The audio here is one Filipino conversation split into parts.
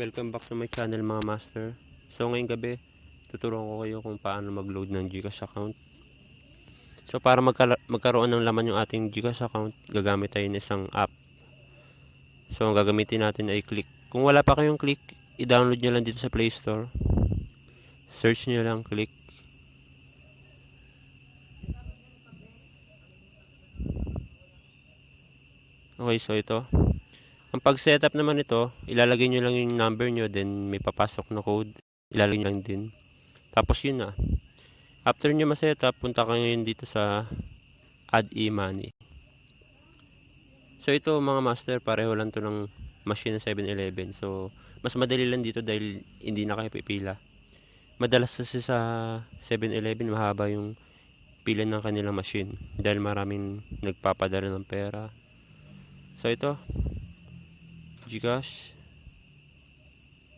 Welcome back to my channel mga master. So ngayong gabi, tuturuan ko kayo kung paano mag-load ng Gcash account. So para magkaroon ng laman yung ating Gcash account, gagamit tayo ng isang app. So ang gagamitin natin ay click. Kung wala pa kayong click, i-download nyo lang dito sa Play Store. Search nyo lang click. Okay, so ito. Ang pag-setup naman ito, ilalagay nyo lang yung number nyo, then may papasok na code, ilalagay nyo lang din. Tapos yun na. After nyo ma-setup, punta ka ngayon dito sa add e-money. So ito mga master, pareho lang to ng machine ng 7-Eleven. So, mas madali lang dito dahil hindi na kayo pipila. Madalas kasi sa 7-Eleven, mahaba yung pila ng kanilang machine. Dahil maraming nagpapadala ng pera. So ito, Gcash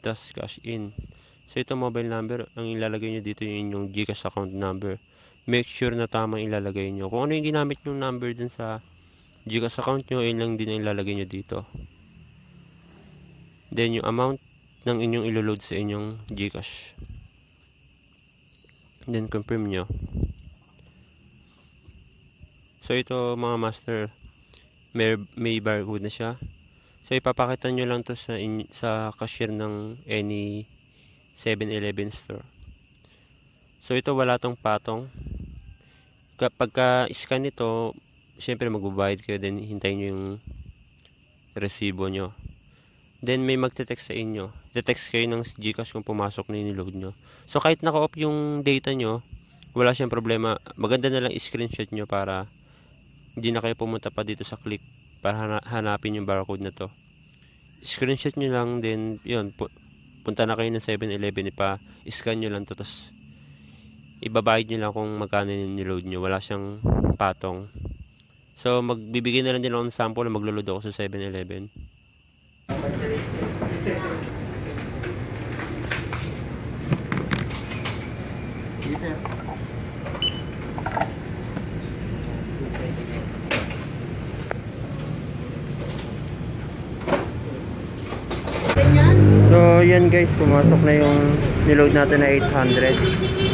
tas cash in. So ito mobile number, ang ilalagay nyo dito yung inyong Gcash account number. Make sure na tama ilalagay nyo. Kung ano yung ginamit yung number dun sa Gcash account nyo, yun lang din ang ilalagay nyo dito. Then yung amount ng inyong iloload sa inyong Gcash. Then confirm nyo. So ito mga master, may, may barcode na siya. So ipapakita nyo lang to sa in, sa cashier ng any 7-Eleven store. So ito wala tong patong. Kapag ka-scan nito, syempre magbabayad kayo then hintayin nyo yung resibo nyo. Then may magte-text sa inyo. Te-text kayo ng Gcash kung pumasok na yung load nyo. So kahit naka-off yung data nyo, wala siyang problema. Maganda na lang i-screenshot nyo para hindi na kayo pumunta pa dito sa click para hana- hanapin yung barcode na to. Screenshot nyo lang then yun, pu- punta na kayo ng 7-Eleven ipa-scan nyo lang to tapos ibabayad nyo lang kung magkano yung niload nyo. Wala siyang patong. So magbibigay na lang din ako ng sample na maglo-load ako sa 7-Eleven. Yes, sir. So yan guys, pumasok na yung niload natin na 800.